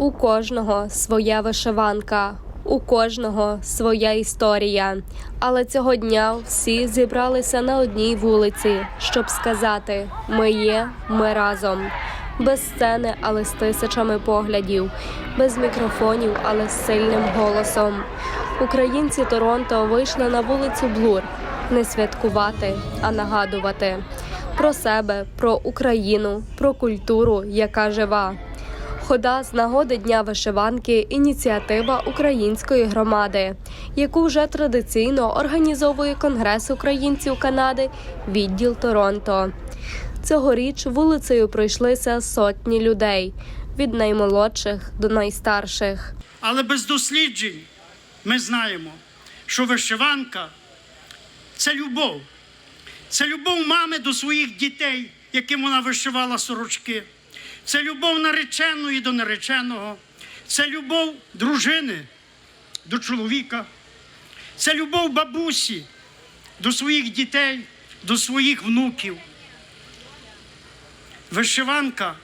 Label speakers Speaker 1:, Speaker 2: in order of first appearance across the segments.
Speaker 1: У кожного своя вишиванка, у кожного своя історія. Але цього дня всі зібралися на одній вулиці, щоб сказати: ми є, ми разом. Без сцени, але з тисячами поглядів, без мікрофонів, але з сильним голосом. Українці Торонто вийшли на вулицю Блур не святкувати, а нагадувати про себе, про Україну, про культуру, яка жива. Хода з нагоди Дня вишиванки ініціатива української громади, яку вже традиційно організовує Конгрес українців Канади, відділ Торонто. Цьогоріч вулицею пройшлися сотні людей від наймолодших до найстарших.
Speaker 2: Але без досліджень ми знаємо, що вишиванка це любов. Це любов мами до своїх дітей, яким вона вишивала сорочки. Це любов нареченої до нареченого. Це любов дружини до чоловіка. Це любов бабусі до своїх дітей, до своїх внуків. Вишиванка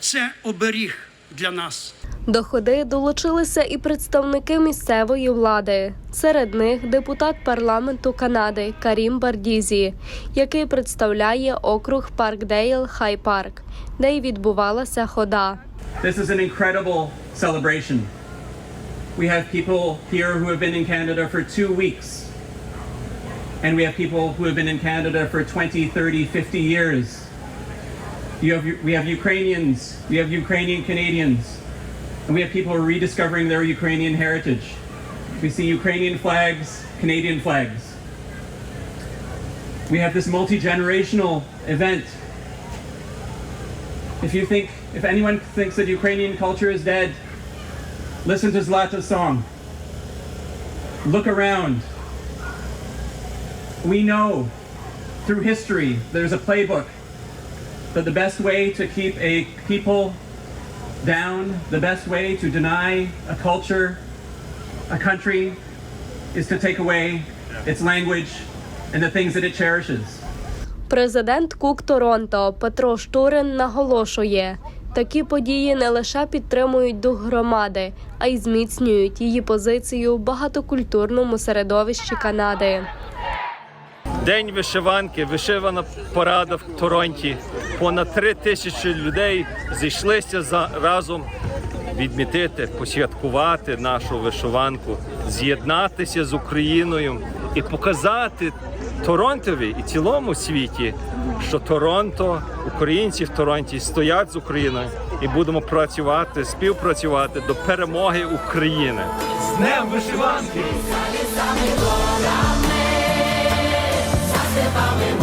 Speaker 2: це оберіг для нас.
Speaker 1: До ходи долучилися і представники місцевої влади. Серед них депутат парламенту Канади Карім Бардізі, який представляє округ Паркдейл Хай Парк, де й відбувалася хода.
Speaker 3: This is an incredible celebration. We have people here who have been in Canada for two weeks. And we have people who have been in Canada for 20, 30, 50 years. You have, we have Ukrainians, we have Ukrainian Canadians, and we have people rediscovering their Ukrainian heritage. We see Ukrainian flags, Canadian flags. We have this multi generational event if you think, if anyone thinks that Ukrainian culture is dead, listen to Zlata's song. Look around. We know through history there's a playbook that the best way to keep a people down, the best way to deny a culture, a country, is to take away its language and the things that it cherishes.
Speaker 1: Президент Кук Торонто Петро Штурин наголошує, такі події не лише підтримують дух громади, а й зміцнюють її позицію в багатокультурному середовищі Канади.
Speaker 4: День вишиванки, вишивана порада в Торонті. Понад три тисячі людей зійшлися за разом відмітити, посвяткувати нашу вишиванку, з'єднатися з Україною і показати Торонтові і цілому світі, що Торонто, українці в Торонті стоять з Україною і будемо працювати, співпрацювати до перемоги України. З Днем вишиванки! Bye.